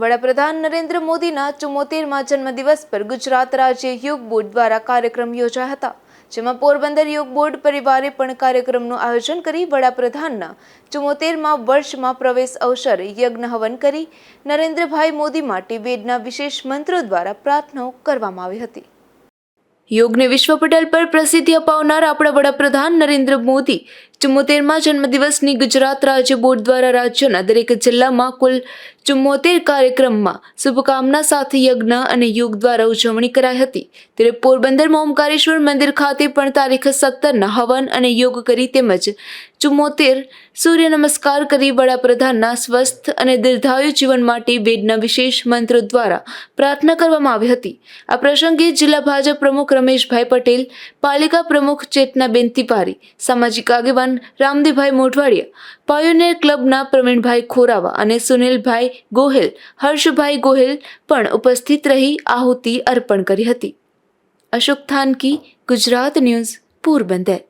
વડાપ્રધાન નરેન્દ્ર મોદીના ચુમ્મોતેરમાં જન્મદિવસ પર ગુજરાત રાજ્ય યોગ બોર્ડ દ્વારા કાર્યક્રમ યોજાયા હતા, જેમાં પોરબંદર યોગ બોર્ડ પરિવારે પણ કાર્યક્રમનું આયોજન કરી વડાપ્રધાનના ચુમ્મોતેરમાં વર્ષમાં પ્રવેશ અવસરે યજ્ઞ હવન કરી નરેન્દ્રભાઈ મોદી માટે વેદના વિશેષ મંત્રો દ્વારા પ્રાર્થનાઓ કરવામાં આવી હતી. યોગને વિશ્વ પટલ પર પ્રસિદ્ધિ અપાવનાર આપણા વડાપ્રધાન નરેન્દ્ર મોદી ચુમ્મોતેરમાં જન્મદિવસની ગુજરાત રાજ્ય બોર્ડ દ્વારા રાજ્યના દરેક જિલ્લામાં કુલ ચુમ્મોતેર કાર્યક્રમમાં શુભકામના સાથે યજ્ઞ અને યોગ દ્વારા ઉજવણી કરાઈ હતી. ત્યારે પોરબંદરમાં ઓમકારેશ્વર મંદિર ખાતે પણ તારીખ સત્તરના હવન અને યોગ કરી તેમજ ચુમ્મોતેર સૂર્ય નમસ્કાર કરી વડાપ્રધાનના સ્વસ્થ અને દીર્ઘાયુ જીવન માટે વેદના વિશેષ મંત્રો દ્વારા પ્રાર્થના કરવામાં આવી હતી. આ પ્રસંગે જિલ્લા ભાજપ પ્રમુખ રમેશભાઈ પટેલ, પાલિકા પ્રમુખ ચેતનાબેન તિવારી, સામાજિક આગેવાન રામદેવભાઈ મોઢવાડિયા પાયોનિયર ક્લબના પ્રવીણભાઈ ખોરાવા અને સુનિલભાઈ ગોહિલ, હર્ષભાઈ ગોહિલ પણ ઉપસ્થિત રહી આહુતિ અર્પણ કરી હતી. અશોક થાનકી, ગુજરાત ન્યૂઝ, પોરબંદર.